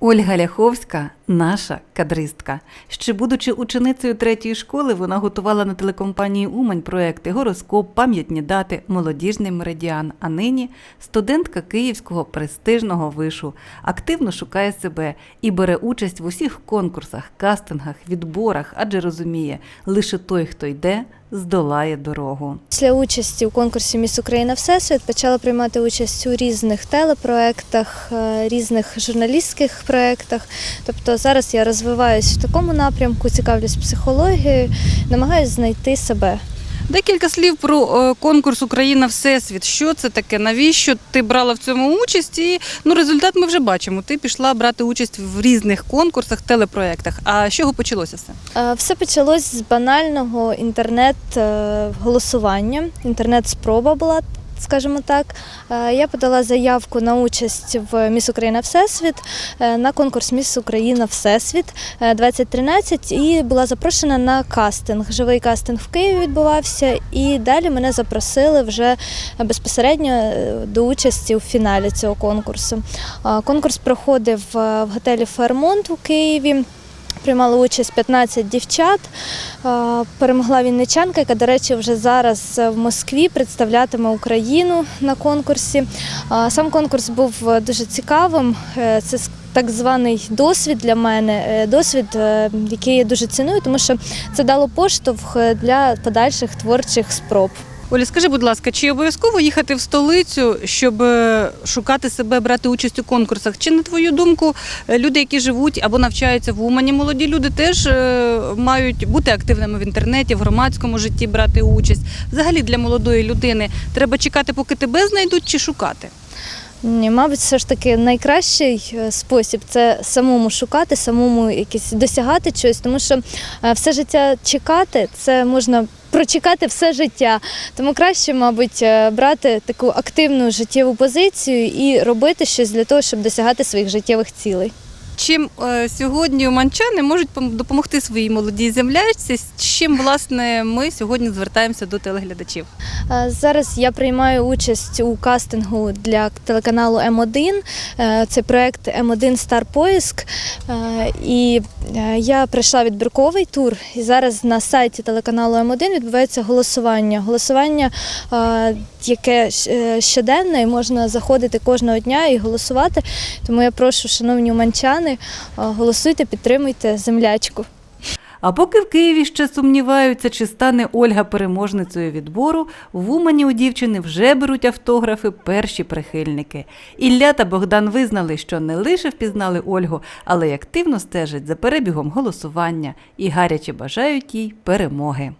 Ольга Ляховська наша кадристка. Ще будучи ученицею третьої школи, вона готувала на телекомпанії Умань проекти Гороскоп, пам'ятні дати, молодіжний меридіан. А нині студентка Київського престижного вишу активно шукає себе і бере участь в усіх конкурсах, кастингах, відборах, адже розуміє, лише той, хто йде, здолає дорогу. Після участі у конкурсі Міс Україна Всесвіт почала приймати участь у різних телепроектах, е, різних журналістських проектах. Тобто зараз я розвиваюсь в такому напрямку, цікавлюсь психологією, намагаюся знайти себе. Декілька слів про е, конкурс Україна Всесвіт. Що це таке? Навіщо ти брала в цьому участь? І ну, результат ми вже бачимо. Ти пішла брати участь в різних конкурсах, телепроектах. А з чого почалося все? Е, Все почалось з банального інтернет-голосування. Інтернет-спроба була, скажімо так. Е, Я подала заявку на участь в Міс Україна Всесвіт е, на конкурс Міс Україна Всесвіт е, 2013 і була запрошена на кастинг. Живий кастинг в Києві відбувався, і далі мене запросили вже безпосередньо е, до участі у фіналі цього конкурсу. Е, Конкурс проходив е, в готелі Фермонт у Києві. Приймали участь 15 дівчат. Перемогла вінничанка, яка, до речі, вже зараз в Москві представлятиме Україну на конкурсі. Сам конкурс був е, дуже цікавим. Е, Це так званий досвід для мене, е, досвід, який я дуже ціную, тому що це дало поштовх для подальших творчих спроб. Оля, скажи, будь ласка, чи обов'язково їхати в столицю, щоб е, шукати себе, брати участь у конкурсах? Чи на твою думку, е, люди, які живуть або навчаються в Умані, молоді люди теж е, мають бути активними в інтернеті, в громадському житті брати участь? Взагалі для молодої людини треба чекати, поки тебе знайдуть, чи шукати? Ні, мабуть, все ж таки найкращий спосіб це самому шукати, самому якісь досягати чогось, тому що все життя чекати це можна прочекати все життя. Тому краще, мабуть, е, брати таку активну життєву позицію і робити щось для того, щоб досягати своїх життєвих цілей. Чим е, сьогодні уманчани можуть пом- допомогти своїй молодій землячці? З чим власне ми сьогодні звертаємося до телеглядачів? Е, Зараз я приймаю участь у кастингу для телеканалу М1. Е, Це проект М1 Стар Поиск. Е, І я прийшла відбірковий тур. І зараз на сайті телеканалу М1 відбувається голосування. Голосування, яке щоденне, і можна заходити кожного дня і голосувати. Тому я прошу, шановні уманчани, е, голосуйте, підтримуйте землячку. А поки в Києві ще сумніваються, чи стане Ольга переможницею відбору, в Умані у дівчини вже беруть автографи перші прихильники. Ілля та Богдан визнали, що не лише впізнали Ольгу, але й активно стежать за перебігом голосування і гаряче бажають їй перемоги.